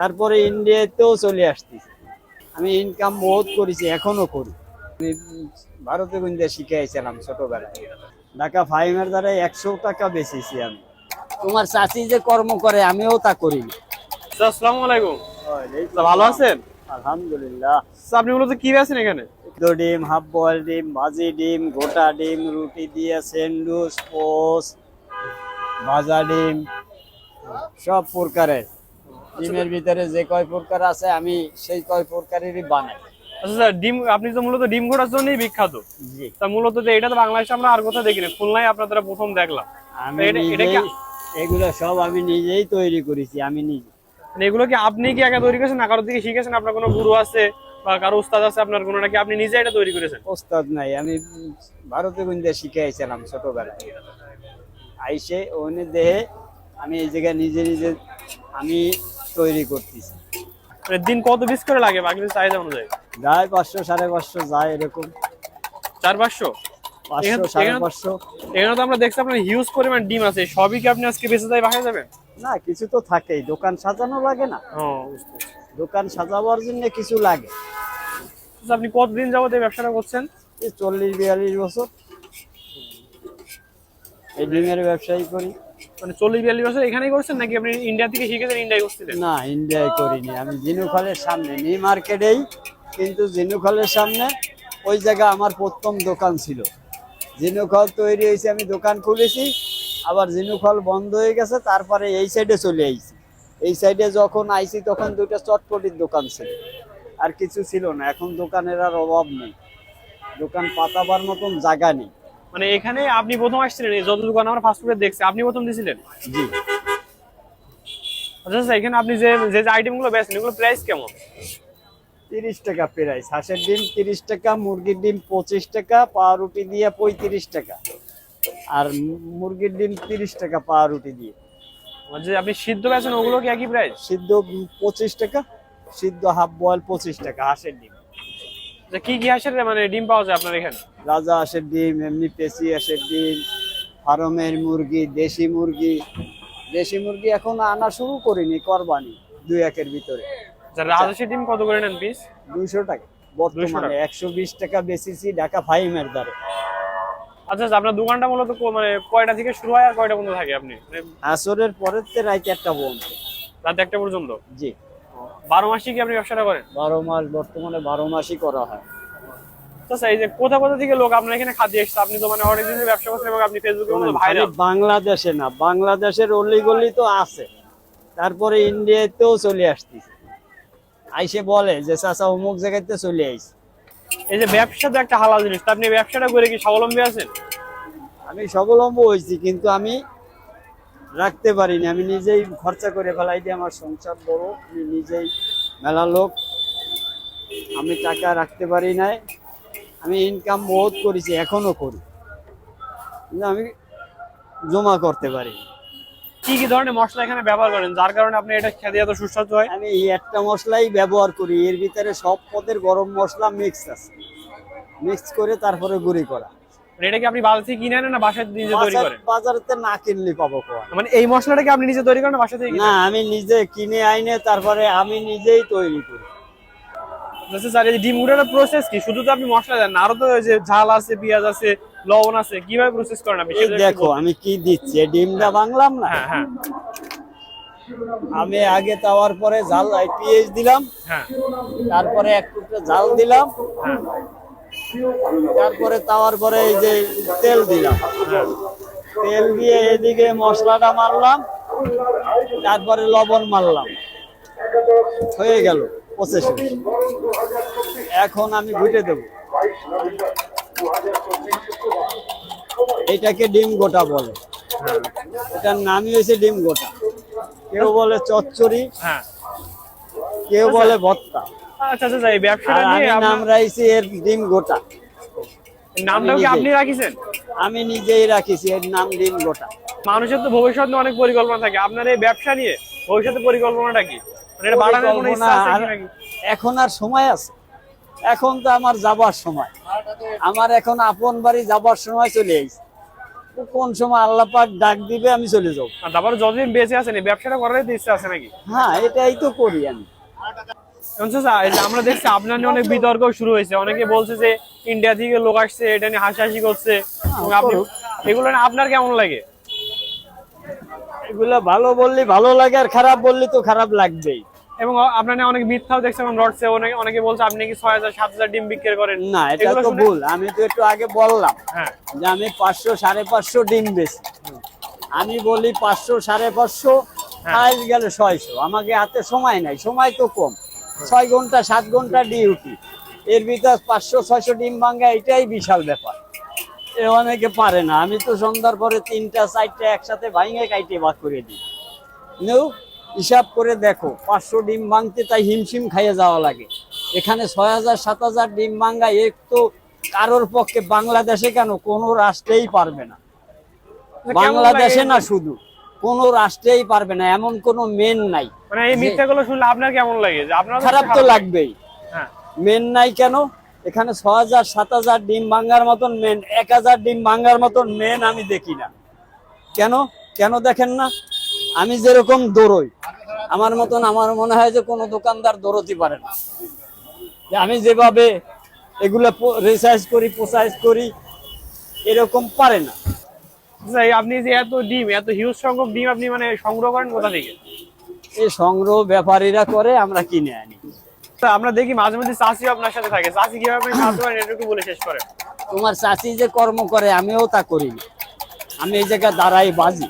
তারপরে ইন্ডিয়াতেও চলে আসতেছি। আমি ইনকাম বহুত করেছি এখনও করি। আমি ভারতে গুন্দে শিখাইছিলাম ছোটবেলায়। ঢাকা ফাইমের দ্বারা একশো টাকা বেচেছি আমি। তোমার চাচি যে কর্ম করে আমিও তা করি আসসালামু আলাইকুম। ভালো আছেন? আলহামদুলিল্লাহ। আপনি মূলত কি বেছেন এখানে? ডিম হাফ বয়েল ডিম ভাজি ডিম গোটা ডিম রুটি দিয়ে স্যান্ডউইচ পোস্ট ভাজা ডিম সব প্রকারের। ডিমের ভিতরে যে কয় প্রকার আছে আমি সেই কয় প্রকারেরই বানাই। আচ্ছা স্যার ডিম আপনি তো মূলত ডিম ঘোড়ার জন্যই বিখ্যাত। জি। তা মূলত যে এটা তো বাংলাদেশে আমরা আর কোথাও দেখিনি খুলনায় আপনার প্রথম দেখলাম। আমি এটা- এটা নিজেই এগুলো সব আমি নিজেই তৈরি করেছি আমি নিজে। মানে এগুলো কি আপনি কি একা তৈরি করেছেন? না কারোর দিকে শিখেছেন? আপনার কোনো গুরু আছে বা কারও উস্তাদ আছে আপনার কোনো? নাকি আপনি নিজে এটা তৈরি করেছেন? নাই আমি শিখাইছিলাম ছোটবেলায়। আইসে ওনে দেহে আমি এই জায়গায় নিজে নিজে আমি তৈরি করতেছি। মানে দিন কত পিস করে লাগে? বাকি চাহিদা অনুযায়ী? যায় পাঁচশো সাড়ে পাঁচশো যায় এরকম। চার পাঁচশো? পাঁচশো সাড়ে পাঁচশো। এখানে তো আমরা দেখছি আপনার হিউজ পরিমাণ ডিম আছে। সবই কি আপনি আজকে বেঁচে যায় বাসায় যাবেন? না কিছু তো থাকেই। দোকান সাজানো লাগে না। দোকান সাজাবার জন্য কিছু লাগে। আচ্ছা, আপনি কতদিন যাবত এই ব্যবসাটা করছেন? এই চল্লিশ বিয়াল্লিশ বছর। এই ডিমের ব্যবসায়ী করি। মানে চল্লিশ, বিয়াল্লিশ বছর এখানেই করছেন নাকি আপনি ইন্ডিয়া থেকে শিখেছেন ইন্ডিয়ায় করছিলেন না ইন্ডিয়ায় করিনি। আমি জিনুখালের সামনে, নি মার্কেটেই, কিন্তু জিনুখালের সামনে ওই জায়গা আমার প্রথম দোকান ছিল। জিনুখল তৈরি হয়েছে, আমি দোকান খুলেছি, আবার জিনুখল বন্ধ হয়ে গেছে, তারপরে এই সাইডে চলে আইছি। এই সাইডে যখন আইছি, তখন দুইটা চটপটির দোকান ছিল। আর কিছু ছিল না, এখন দোকানের আর অভাব নেই। দোকান পাতাবার মতন জায়গা নেই। মানে এখানে আপনি প্রথম আসছিলেন এই যত দোকান আমরা ফাস্টফুডে দেখছি আপনি প্রথম দিয়েছিলেন জি। আচ্ছা আচ্ছা এখানে আপনি যে যে আইটেমগুলো বেচেন এগুলো প্রাইস কেমন? তিরিশ টাকা প্রাইস হাঁসের ডিম তিরিশ টাকা মুরগির ডিম পঁচিশ টাকা পাউরুটি দিয়ে পঁয়ত্রিশ টাকা। আর মুরগির ডিম তিরিশ টাকা পাউরুটি দিয়ে। আর যে আপনি সিদ্ধ বেচেন ওগুলো কি একই প্রাইস সিদ্ধ পঁচিশ টাকা সিদ্ধ হাফ বয়েল পঁচিশ টাকা হাঁসের ডিম। কি কি হাঁসের মানে ডিম পাওয়া যায় আপনার এখানে? রাজা হাঁসের ডিম এমনি পেশি হাঁসের ডিম ফার্মের মুরগি দেশি মুরগি। দেশি মুরগি এখন আনা শুরু করিনি করবানি দুই একের ভিতরে। আচ্ছা রাজস্বী ডিম কত করে নেন পিস দুইশো টাকা 200 বর্তমানে। একশো বিশ টাকা বেশিছি ঢাকা ফাইমের দ্বারে আচ্ছা আচ্ছা আপনার দোকানটা মূলত মানে কয়টা থেকে শুরু হয় আর কয়টা পর্যন্ত থাকে আপনি? মানে আসরের পরের তে রাইতে একটা বন্ধ রাত একটা পর্যন্ত? জি। বারো মাসই কি আপনি ব্যবসাটা করেন? বারো মাস বর্তমানে বারো মাসই করা হয়। আচ্ছা এই যে কোথা কোথা থেকে লোক আপনার এখানে খাদ্য এসছে? আপনি তো মানে অনেক দিনের ব্যবসা করছেন এবং আপনি ফেসবুকে শোনেন, ভাইরাল বাংলাদেশে না বাংলাদেশের অলি গলি তো আছে। তারপরে ইন্ডিয়াতেও চলে আসতেছে। আইসে বলে যে চাচা অমুক জায়গাতে চলে আইছে। এই যে ব্যবসা তো একটা হালাল জিনিস। আপনি ব্যবসাটা করে কি স্বাবলম্বী আছেন? আমি স্বাবলম্বী হয়েছি কিন্তু আমি রাখতে পারিনি। আমি নিজেই খরচা করে ফেলাই দিয়ে আমার সংসার বড়। আমি নিজেই মেলা লোক। আমি টাকা রাখতে পারি নাই। আমি ইনকাম বহুত করেছি এখনও করি। কিন্তু আমি জমা করতে পারি। কি কি ধরনের মশলা এখানে ব্যবহার করেন? যার কারণে আপনি এটা খেতে এত সুস্বাদু হয়? আমি এই একটা মশলাই ব্যবহার করি। এর ভিতরে সব পদের গরম মশলা মিক্স আছে। মিক্স করে তারপরে গুঁড়ি করা। এটা কি আপনি বাজার থেকে কিনে আনেন না বাসায় নিজে তৈরি করেন? বাজারেতে না কিনলে পাবো কোয়া মানে এই মশলাটা কি আপনি নিজে তৈরি করেন বাসা থেকে না আমি নিজে কিনে আইনে তারপরে আমি নিজেই তৈরি করি। আচ্ছা স্যার এই ডিম গুঁড়ার প্রসেস কি? শুধু তো আপনি মশলা দেন আরও তো ওই যে ঝাল আছে পেঁয়াজ আছে লবণ আছে কীভাবে প্রসেস করেন আপনি? দেখো আমি কি দিচ্ছি? ডিমটা বাংলাম না? হ্যাঁ হ্যাঁ। আমি আগে তাওয়ার পরে ঝাল পিএইচ দিলাম। হ্যাঁ। তারপরে এক টুকরো জাল দিলাম। হ্যাঁ। তারপরে তাওয়ার পরে এই যে তেল দিলাম। হ্যাঁ। তেল দিয়ে এদিকে মশলাটা মারলাম তারপরে লবণ মারলাম। হয়ে গেল প্রসেসিং এখন আমি ঘুটে দেব। এটাকে ডিম গোটা বলে। এটার নামই হয়েছে ডিম গোটা। কেউ বলে চচ্চড়ি হ্যাঁ। কেউ বলে ভত্তা আচ্ছা আচ্ছা আচ্ছা, এই ব্যবসাটা আমি নিয়ে নাম রাইছি এর ডিম গোটা। নামটাও কি আপনি রাখিছেন? আমি নিজেই রাখিছি এর নাম ডিম গোটা। মানুষের তো ভবিষ্যৎ নিয়ে অনেক পরিকল্পনা থাকে। আপনার এই ব্যবসা নিয়ে পরিকল্পনাটা কি? মানে এটা বাড়ানোর কোনো ইচ্ছা আছে পরিকল্পনা কি? নাকি? এখন আর সময় আছে। এখন তো আমার যাবার সময়। আমার এখন আপন বাড়ি যাবার সময় চলে আইছে। কোন সময় আল্লাহ পাক ডাক দিবে আমি চলে যাব। তারপরে যতদিন বেঁচে আছেন ব্যবসাটা করার ইচ্ছা আছে নাকি? হ্যাঁ এটাই তো করি আমি। আমরা দেখছি আপনার নিয়ে অনেক বিতর্ক শুরু হয়েছে। অনেকে বলছে যে ইন্ডিয়া থেকে লোক আসছে এটা নিয়ে হাসাহাসি করছে। করুক। এগুলো আপনার কেমন লাগে? এগুলা ভালো বললি ভালো লাগে আর খারাপ বললি তো খারাপ লাগবেই। এবং আপনার অনেক মিথ্যাও দেখছেন রটছে অনেকে অনেকে বলছে আপনি কি ছয় হাজার সাত হাজার ডিম বিক্রি করেন। না এটা তো ভুল। আমি তো একটু আগে বললাম হ্যাঁ। যে আমি পাঁচশো সাড়ে পাঁচশো ডিম বেশি আমি বলি পাঁচশো সাড়ে পাঁচশো আজ গেলে ছয়শো। আমাকে হাতে সময় নাই সময় তো কম। ছয় ঘণ্টা সাত ঘণ্টা ডিউটি। এর ভিতর পাঁচশো ছয়শো ডিম ভাঙ্গা এটাই বিশাল ব্যাপার। এ অনেকে পারে না। আমি তো সন্ধ্যার পরে তিনটা চারটা একসাথে ভাঙে কাইটে বাদ করে দিই। নেও হিসাব করে দেখো পাঁচশো ডিম ভাঙতে তাই হিমশিম খাইয়ে যাওয়া লাগে। এখানে ছয় হাজার সাত হাজার ডিম ভাঙ্গা এক তো কারোর পক্ষে বাংলাদেশে কেন কোনো রাষ্ট্রেই পারবে না। বাংলাদেশে না শুধু। কোনো রাষ্ট্রেই পারবে না এমন কোনো মেন নাই। মানে এই মিথ্যাগুলো শুনলে আপনার কেমন লাগে? যে আপনার খারাপ তো লাগবেই। হ্যাঁ। মেন নাই কেন? এখানে ছ হাজার সাত হাজার ডিম ভাঙ্গার মতন মেন এক হাজার ডিম ভাঙ্গার মতন মেন আমি দেখি না। কেন? কেন দেখেন না? আমি যেরকম দৌড়ই আমার মতন আমার মনে হয় যে কোনো দোকানদার দৌড়তে পারে না। আমি যেভাবে এগুলো রিসার্চ করি প্রসাইজ করি এরকম পারে না। আপনি যে এত ডিম এত হিউজ সংখ্যক ডিম আপনি মানে সংগ্রহ করেন কোথা থেকে? এই সংগ্রহ ব্যাপারীরা করে আমরা কিনে আনি। তা আমরা দেখি মাঝে মধ্যে চাষি আপনার সাথে থাকে। চাষি কীভাবে সাহায্য করেন এটুকু বলে শেষ করেন তোমার চাষি যে কর্ম করে আমিও তা করি আমি এই জায়গায় দাঁড়াই বাজি।